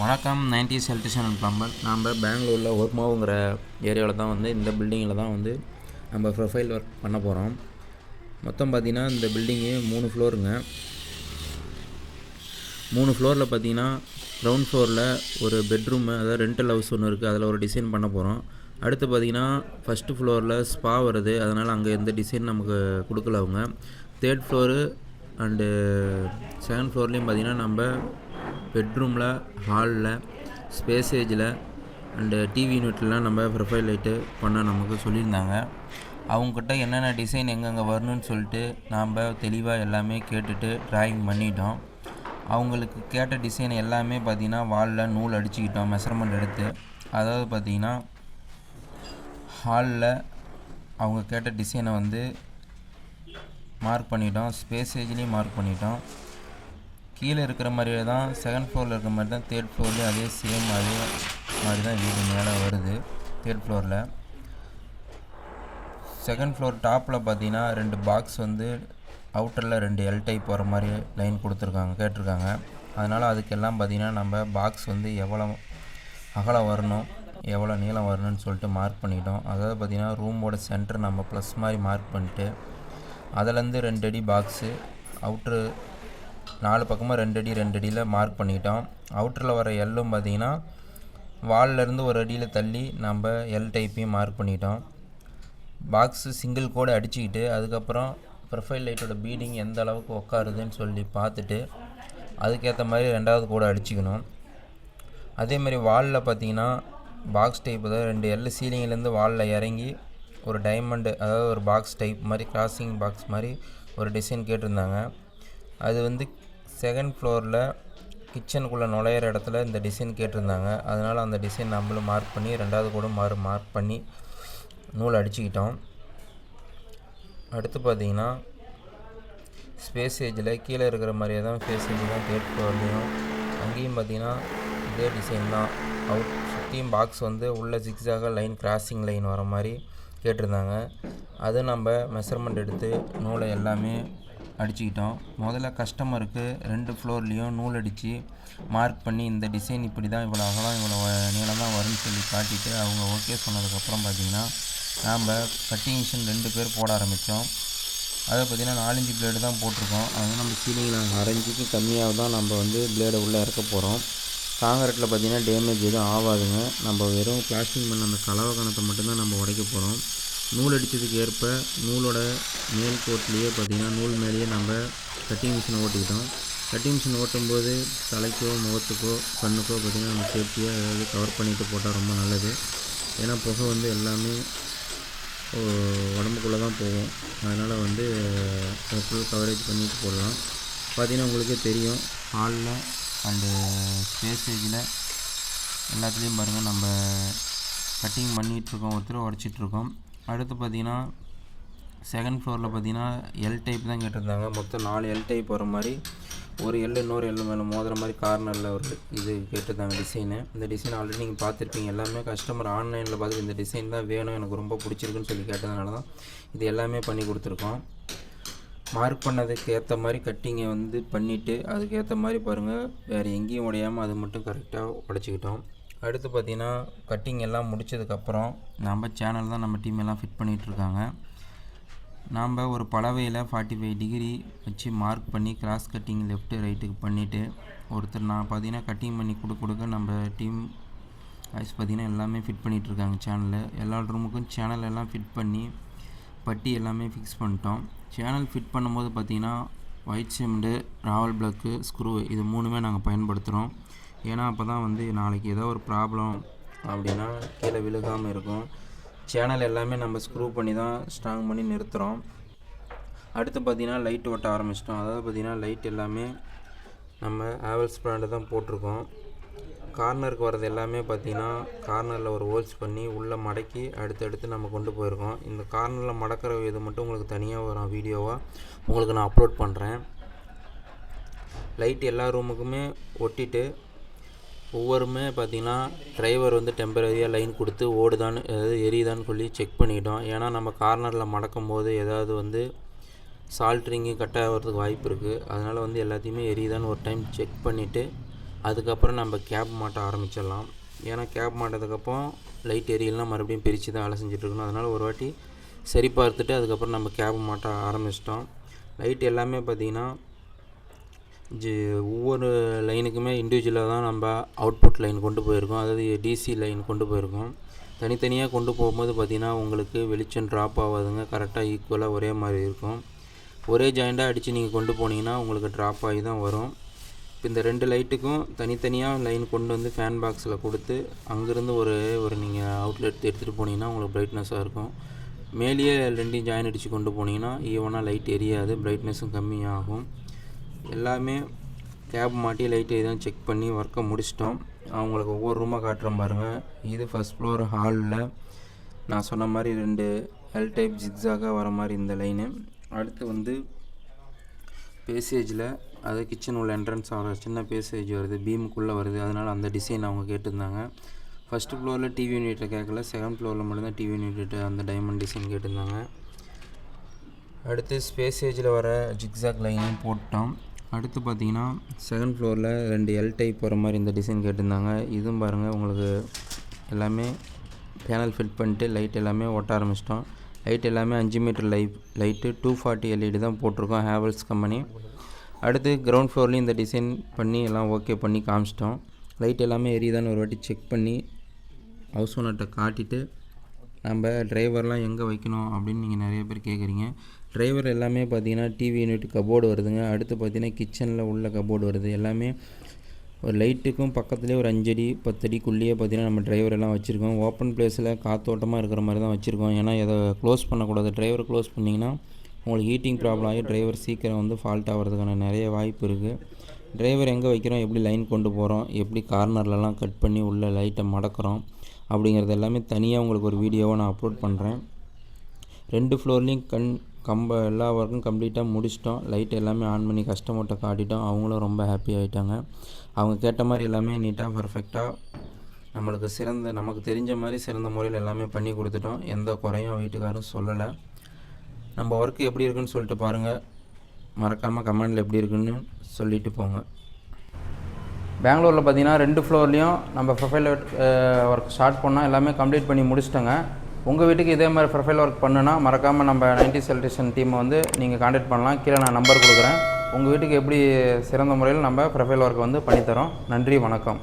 வணக்கம் nineties electrician and plumber நாம் பெங்களூரில் ஒர்க்மாவுங்கிற ஏரியாவில் தான் வந்து இந்த பில்டிங்கில் தான் வந்து நம்ம ப்ரொஃபைல் ஒர்க் பண்ண போகிறோம் மொத்தம் பார்த்திங்கன்னா இந்த பில்டிங்கு மூணு ஃப்ளோருங்க மூணு ஃப்ளோரில் பார்த்தீங்கன்னா க்ரௌண்ட் ஃப்ளோரில் ஒரு பெட்ரூமு அதாவது ரெண்டல் ஹவுஸ் ஒன்று இருக்குது அதில் ஒரு டிசைன் பண்ண போகிறோம் அடுத்து பார்த்தீங்கன்னா ஃபஸ்ட்டு ஃப்ளோரில் ஸ்பா வருது. அதனால் அங்கே எந்த டிசைன் நமக்கு கொடுக்கல அவங்க. தேர்ட் ஃப்ளோரு அண்டு செகண்ட் ஃப்ளோர்லேயும் பார்த்தீங்கன்னா நம்ம பெட்ரூமில் ஹாலில் ஸ்பேசேஜில் அண்டு டிவி யூனிட்லாம் நம்ம ப்ரொஃபைல் லைட்டு பண்ண நமக்கு சொல்லியிருந்தாங்க. அவங்கக்கிட்ட என்னென்ன டிசைன் எங்கெங்கே வரணும்னு சொல்லிட்டு நாம் தெளிவாக எல்லாமே கேட்டுட்டு ட்ராயிங் பண்ணிட்டோம். அவங்களுக்கு கேட்ட டிசைன் எல்லாமே பார்த்திங்கன்னா வாலில் நூல் அடிச்சுக்கிட்டோம் மெஷர்மெண்ட் எடுத்து. அதாவது பார்த்திங்கன்னா ஹாலில் அவங்க கேட்ட டிசைனை வந்து மார்க் பண்ணிட்டோம் ஸ்பேசேஜ்லேயும் மார்க் பண்ணிட்டோம். கீழே இருக்கிற மாதிரியே தான் செகண்ட் ஃப்ளோரில் இருக்கிற மாதிரி தான் தேர்ட் ஃப்ளோர்லேயும் அதே சேம் அதே மாதிரி தான் வீடு மேலே வருது தேர்ட் ஃப்ளோரில் செகண்ட் ஃப்ளோர் டாப்பில் பார்த்தீங்கன்னா ரெண்டு பாக்ஸ் வந்து அவுட்டரில் ரெண்டு எல் டைப் வர மாதிரி லைன் கொடுத்துருக்காங்க கேட்டிருக்காங்க. அதனால் அதுக்கெல்லாம் பார்த்திங்கன்னா நம்ம பாக்ஸ் வந்து எவ்வளோ அகலம் வரணும் எவ்வளோ நீளம் வரணும்னு சொல்லிட்டு மார்க் பண்ணிட்டோம். அதாவது பார்த்திங்கன்னா ரூமோட சென்டர் நம்ம ப்ளஸ் மாதிரி மார்க் பண்ணிட்டு அதுலேருந்து ரெண்டு அடி பாக்ஸு அவுட்ரு நாலு பக்கமாக ரெண்டு அடி ரெண்டு அடியில் மார்க் பண்ணிட்டோம் அவுட்டரில் வர எல்லும் பார்த்திங்கன்னா வால்லேருந்து ஒரு அடியில் தள்ளி நம்ம எல் டைப்பையும் மார்க் பண்ணிட்டோம். பாக்ஸு சிங்கிள் கோடு அடிச்சுக்கிட்டு அதுக்கப்புறம் ப்ரொஃபைல் லைட்டோட பீடிங் எந்த அளவுக்கு உட்காருதுன்னு சொல்லி பார்த்துட்டு அதுக்கேற்ற மாதிரி ரெண்டாவது கோடு அடிச்சுக்கணும். அதேமாதிரி வாலில் பார்த்தீங்கன்னா பாக்ஸ் டைப் அதாவது ரெண்டு எல் சீலிங்லேருந்து வாலில் இறங்கி ஒரு டைமண்டு அதாவது ஒரு பாக்ஸ் டைப் மாதிரி கிராசிங் பாக்ஸ் மாதிரி ஒரு டிசைன் கேட்டிருந்தாங்க. அது வந்து செகண்ட் ஃப்ளோரில் கிச்சனுக்குள்ளே நுழையிற இடத்துல இந்த டிசைன் கேட்டிருந்தாங்க. அதனால் அந்த டிசைன் நம்மளும் மார்க் பண்ணி ரெண்டாவது கூட மாறு மார்க் பண்ணி நூல் அடிச்சுக்கிட்டோம். அடுத்து பார்த்தீங்கன்னா ஏஜில் கீழே இருக்கிற மாதிரியே தான் ஸ்பேஸ் ஏஜ் தான் கேட் ஃப்ளோர்லேயும் அங்கேயும் பார்த்தீங்கன்னா இதே டிசைன் தான். அவுட் சுற்றியும் பாக்ஸ் வந்து உள்ளே ஜிக்ஸாக லைன் கிராசிங் லைன் வர மாதிரி கேட்டிருந்தாங்க. அது நம்ம மெஷர்மெண்ட் எடுத்து நூலை எல்லாமே அடிச்சுக்கிட்டோம். முதல்ல கஸ்டமருக்கு ரெண்டு ஃப்ளோர்லேயும் நூல் அடித்து மார்க் பண்ணி இந்த டிசைன் இப்படி தான் இவ்வளோ அகலம் இவ்வளோ நீளம் தான் வரும்னு சொல்லி காட்டிட்டு அவங்க ஓகே சொன்னதுக்கப்புறம் பார்த்திங்கன்னா நாம் கட்டிங் மிஷின் ரெண்டு பேர் போட ஆரம்பித்தோம் அதை பார்த்திங்கன்னா நாலஞ்சு பிளேடு தான் போட்டிருக்கோம். அதனால் நம்ம சீலிங்கில் அரைஞ்சிக்கு கம்மியாக தான் நம்ம வந்து பிளேடை உள்ளே இறக்க போகிறோம் காங்கிரட்டில் பார்த்திங்கன்னா டேமேஜ் எதுவும் ஆகாதுங்க. நம்ம வெறும் பிளாஸ்டிங் பண்ண அந்த கலவை கணத்தை மட்டும்தான் நம்ம உடைக்க போகிறோம் நூல் அடித்ததுக்கு ஏற்ப நூலோட மேல் கோட்லேயே பார்த்திங்கன்னா நூல் மேலேயே நம்ம கட்டிங் மிஷினை ஓட்டிக்கிட்டோம். கட்டிங் மிஷின் ஓட்டும்போது தலைக்கோ முகத்துக்கோ கண்ணுக்கோ பார்த்திங்கன்னா நம்ம சேஃப்டியாக ஏதாவது கவர் பண்ணிவிட்டு போட்டால் ரொம்ப நல்லது. ஏன்னா புகை வந்து எல்லாமே உடம்புக்குள்ளே தான் போகும். அதனால் வந்து ஃபுல் கவரேஜ் பண்ணிட்டு போடலாம். பார்த்திங்கன்னா உங்களுக்கே தெரியும் ஹாலில் அண்டு ஸ்பேசேஜில் எல்லாத்துலேயும் பாருங்கள் நம்ம கட்டிங் பண்ணிகிட்ருக்கோம் ஒருத்தர் உடச்சிட்ருக்கோம் அடுத்து பார்த்திங்கன்னா செகண்ட் ஃப்ளோரில் பார்த்தீங்கன்னா எல் டைப் தான் கேட்டிருந்தாங்க. மொத்தம் நாலு எல் டைப் வர மாதிரி ஒரு எல் இன்னொரு எல் மேலே மோதுற மாதிரி கார்னரில் ஒரு இது கேட்டிருந்தாங்க டிசைனு இந்த டிசைன் ஆல்ரெடி நீங்கள் பார்த்துருப்பீங்க. எல்லாமே கஸ்டமர் ஆன்லைனில் பார்த்து இந்த டிசைன் தான் வேணும் எனக்கு ரொம்ப பிடிச்சிருக்குன்னு சொல்லி கேட்டதுனால தான் இது எல்லாமே பண்ணி கொடுத்துருக்கோம். மார்க் பண்ணதுக்கு ஏற்ற மாதிரி கட்டிங்கை வந்து பண்ணிவிட்டு அதுக்கேற்ற மாதிரி பாருங்கள் வேறு எங்கேயும் உடையாமல் அது மட்டும் கரெக்டாக உடச்சிக்கிட்டோம். அடுத்து பார்த்திங்கன்னா கட்டிங் எல்லாம் முடித்ததுக்கப்புறம் நம்ம சேனல் தான் நம்ம டீம் எல்லாம் ஃபிட் பண்ணிகிட்ருக்காங்க நாம் ஒரு பலவையில் ஃபார்ட்டி ஃபைவ் டிகிரி வச்சு மார்க் பண்ணி கிராஸ் கட்டிங் லெஃப்ட்டு ரைட்டுக்கு பண்ணிவிட்டு ஒருத்தர் நான் பார்த்தீங்கன்னா கட்டிங் பண்ணி கொடுக்க கொடுக்க நம்ம டீம் வாய்ஸ் பார்த்திங்கன்னா எல்லாமே ஃபிட் பண்ணிகிட்ருக்காங்க சேனலில் எல்லா ரூமுக்கும் சேனல் எல்லாம் ஃபிட் பண்ணி பட்டி எல்லாமே ஃபிக்ஸ் பண்ணிட்டோம். சேனல் ஃபிட் பண்ணும்போது பார்த்திங்கன்னா white cement rawl plug screw இது மூணுமே நாங்கள் பயன்படுத்துகிறோம் ஏன்னா அப்போ தான் வந்து நாளைக்கு ஏதோ ஒரு ப்ராப்ளம் அப்படின்னா கீழே விழுகாமல் இருக்கும். சேனல் எல்லாமே நம்ம ஸ்க்ரூ பண்ணி தான் ஸ்ட்ராங் பண்ணி நிறுத்துகிறோம் அடுத்து பார்த்திங்கன்னா லைட் ஓட்ட ஆரம்பிச்சிட்டோம். அதாவது பார்த்திங்கன்னா லைட் எல்லாமே நம்ம ஆவல்ஸ் பிராண்டு தான் போட்டிருக்கோம். கார்னருக்கு வர்றது எல்லாமே பார்த்திங்கன்னா கார்னரில் ஒரு ஹோல்ஸ் பண்ணி உள்ளே மடக்கி அடுத்தடுத்து நம்ம கொண்டு போயிருக்கோம். இந்த கார்னரில் மடக்கிற இது மட்டும் உங்களுக்கு தனியாக வரும் வீடியோவாக உங்களுக்கு நான் அப்லோட் பண்ணுறேன் லைட் எல்லா ரூமுக்குமே ஒட்டிட்டு ஒவ்வொருமே பார்த்திங்கன்னா டிரைவர் வந்து டெம்பரரியாக லைன் கொடுத்து ஓடுதான்னு அதாவது எரியுதான்னு சொல்லி செக் பண்ணிட்டோம். ஏன்னா நம்ம கார்னரில் மடக்கும் போது ஏதாவது வந்து சால்ட்ரிங்கு கட் ஆகிறதுக்கு வாய்ப்பு இருக்குது அதனால் வந்து எல்லாத்தையுமே எரியுதான்னு ஒரு டைம் செக் பண்ணிவிட்டு அதுக்கப்புறம் நம்ம கேப் மாட்ட ஆரம்பிச்சிடலாம். ஏன்னா கேப் மாட்டதுக்கப்புறம் லைட் எரியலாம் மறுபடியும் பிரித்து தான் வேலை செஞ்சுட்ருக்கணும் அதனால் ஒரு வாட்டி சரி பார்த்துட்டு அதுக்கப்புறம் நம்ம கேப் மாட்ட ஆரம்பிச்சிட்டோம். லைட் எல்லாமே பார்த்திங்கன்னா ஜி ஒவ்வொரு லைனுக்குமே இண்டிவிஜுவலாக தான் நம்ம அவுட்புட் லைன் கொண்டு போயிருக்கோம். அதாவது டிசி லைன் கொண்டு போயிருக்கோம். தனித்தனியாக கொண்டு போகும்போது பார்த்திங்கன்னா உங்களுக்கு வெளிச்சம் ட்ராப் ஆகாதுங்க. கரெக்டாக ஈக்குவலாக ஒரே மாதிரி இருக்கும். ஒரே ஜாயிண்டாக அடித்து நீங்கள் கொண்டு போனீங்கன்னா உங்களுக்கு ட்ராப் ஆகி தான் வரும். இப்போ இந்த ரெண்டு லைட்டுக்கும் தனித்தனியாக லைன் கொண்டு வந்து ஃபேன் பாக்ஸில் கொடுத்து அங்கேருந்து ஒரு ஒரு நீங்கள் அவுட்லெட் எடுத்துகிட்டு போனீங்கன்னா உங்களுக்கு பிரைட்னஸாக இருக்கும். மேலேயே ரெண்டையும் ஜாயின் அடித்து கொண்டு போனீங்கன்னா ஈவனாக லைட் எரியாது. பிரைட்னஸும் கம்மியாகும். எல்லாமே கேப் மாட்டி லைட்டு இதான் செக் பண்ணி ஒர்க்கை முடிச்சிட்டோம். அவங்களுக்கு ஒவ்வொரு ரூமாக காட்டுறேன் பாருங்கள் இது ஃபஸ்ட் ஃப்ளோர் ஹாலில் நான் சொன்ன மாதிரி ரெண்டு எல் டைப் ஜிக்ஸாக வர மாதிரி இந்த லைனு அடுத்து வந்து பேசேஜில் அது கிச்சன் உள்ள என்ட்ரன்ஸ் ஆகிற சின்ன பேசேஜ் வருது பீமுக்குள்ளே வருது. அதனால் அந்த டிசைன் அவங்க கேட்டிருந்தாங்க. ஃபஸ்ட்டு ஃப்ளோரில் டிவி யூனிட்டை கேட்கல செகண்ட் ஃப்ளோரில் மட்டும்தான் டிவி யூனிட்டு அந்த டைமண்ட் டிசைன் கேட்டிருந்தாங்க. அடுத்து ஸ்பேசேஜில் வர ஜிக்ஸாக் லைனையும் போட்டோம். அடுத்து பார்த்தீங்கன்னா செகண்ட் ஃப்ளோரில் ரெண்டு எல் டைப் போகிற மாதிரி இந்த டிசைன் கேட்டிருந்தாங்க. இதுவும் பாருங்கள் உங்களுக்கு எல்லாமே பேனல் ஃபிட் பண்ணிட்டு லைட் எல்லாமே ஒட்ட ஆரம்பிச்சிட்டோம். லைட் எல்லாமே அஞ்சு metre light light two forty LED தான் போட்டிருக்கோம் ஹேவல்ஸ் கம்பெனி அடுத்து கிரவுண்ட் ஃப்ளோர்லேயும் இந்த டிசைன் பண்ணி எல்லாம் ஓகே பண்ணி காமிச்சிட்டோம். லைட் எல்லாமே எரியுதான்னு ஒரு வாட்டி செக் பண்ணி ஹவுஸ் ஓனர்கிட்ட காட்டிட்டு நம்ம டிரைவர்லாம் எங்கே வைக்கணும் அப்படின்னு நீங்கள் நிறைய பேர் கேட்குறீங்க டிரைவர் எல்லாமே பார்த்தீங்கன்னா டிவி யூனிட் கபோர்டு வருதுங்க. அடுத்து பார்த்தீங்கன்னா கிச்சனில் உள்ள கபோர்டு வருது. எல்லாமே ஒரு லைட்டுக்கும் பக்கத்துலேயே ஒரு அஞ்சடி பத்தடிக்குள்ளேயே பார்த்தீங்கன்னா நம்ம டிரைவர் எல்லாம் வச்சுருக்கோம். ஓப்பன் பிளேஸில் காத்தோட்டமாக இருக்கிற மாதிரி தான் வச்சுருக்கோம். ஏன்னா எதை க்ளோஸ் பண்ணக்கூடாது. டிரைவர் க்ளோஸ் பண்ணிங்கன்னா உங்களுக்கு ஹீட்டிங் ப்ராப்ளம் ஆகி டிரைவர் சீக்கிரம் வந்து ஃபால்ட் ஆகிறதுக்கான நிறைய வாய்ப்பு இருக்குது டிரைவர் எங்கே வைக்கிறோம்? எப்படி லைன் கொண்டு போகிறோம் எப்படி கார்னர்லலாம் கட் பண்ணி உள்ள லைட்டை மடக்கிறோம்? அப்படிங்கிறது எல்லாமே தனியாக உங்களுக்கு ஒரு வீடியோவை நான் அப்லோட் பண்ணுறேன் ரெண்டு ஃப்ளோர்லேயும் கண் கம்ப எல்லா ஒர்க்கும் கம்ப்ளீட்டாக முடிச்சிட்டோம். லைட் எல்லாமே ஆன் பண்ணி கஸ்டமர்கிட்ட காட்டிட்டோம். அவங்களும் ரொம்ப ஹாப்பி ஆகிட்டாங்க அவங்க கேட்ட மாதிரி எல்லாமே நீட்டாக பர்ஃபெக்டாக நம்மளுக்கு சிறந்த நமக்கு தெரிஞ்ச மாதிரி சிறந்த முறையில் எல்லாமே பண்ணி கொடுத்துட்டோம். எந்த குறையும் வீட்டுக்காரும் சொல்லலை. நம்ம ஒர்க்கு எப்படி இருக்குன்னு சொல்லிட்டு பாருங்கள் மறக்காமல் கமெண்டில் எப்படி இருக்குன்னு சொல்லிட்டு போங்க. பெங்களூரில் பார்த்தீங்கன்னா ரெண்டு ஃப்ளோர்லேயும் நம்ம ப்ரொஃபைல் ஒர்க் ஸ்டார்ட் பண்ணால் எல்லாமே கம்ப்ளீட் பண்ணி முடிச்சிட்டோங்க. உங்கள் வீட்டுக்கு இதே மாதிரி ப்ரொஃபைல் ஒர்க் பண்ணுன்னா மறக்காமல் நம்ம நைன்டி செலிட்ரேஷன் டீமை வந்து நீங்கள் காண்டாக்ட் பண்ணலாம். கீழே நான் நம்பர் கொடுக்குறேன். உங்கள் வீட்டுக்கு எப்படி சிறந்த முறையில் நம்ம ப்ரொஃபைல் ஒர்க் வந்து பண்ணித்தரோம். நன்றி வணக்கம்.